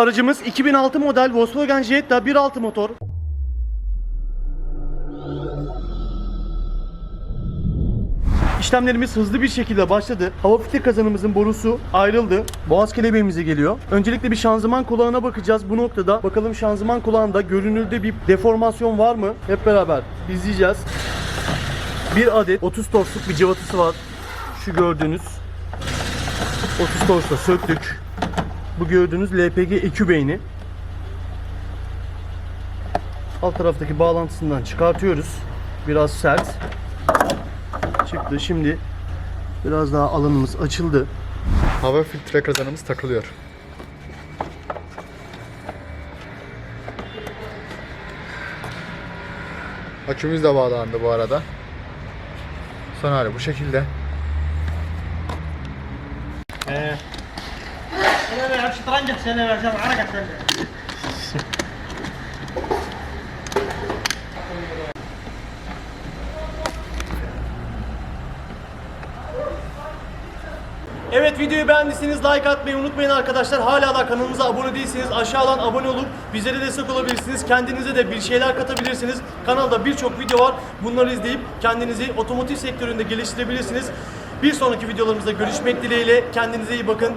Aracımız 2006 model Volkswagen Jetta 1.6 motor. İşlemlerimiz hızlı bir şekilde başladı. Hava filtre kazanımızın borusu ayrıldı. Boğaz kelebeğimize geliyor. Öncelikle bir şanzıman kulağına bakacağız bu noktada. Bakalım şanzıman kulağında görünürde bir deformasyon var mı? Hep beraber izleyeceğiz. Bir adet 30 torsluk bir cıvatası var. Şu gördüğünüz 30 torsla söktük. Bu gördüğünüz LPG EQ beyni. Alt taraftaki bağlantısından çıkartıyoruz. Biraz sert. Çıktı. Şimdi biraz daha alanımız açıldı. Hava filtre kazanımız takılıyor. Akümüz de bağlandı bu arada. Son hali bu şekilde. Ee, şıtranca seni vereceğim. Hareket vereceğim. Evet videoyu beğendiyseniz like atmayı unutmayın arkadaşlar. Hala da kanalımıza abone değilseniz aşağıdan abone olup bizlere destek olabilirsiniz. Kendinize de bir şeyler katabilirsiniz. Kanalda birçok video var. Bunları izleyip kendinizi otomotiv sektöründe geliştirebilirsiniz. Bir sonraki videolarımızda görüşmek dileğiyle. Kendinize iyi bakın.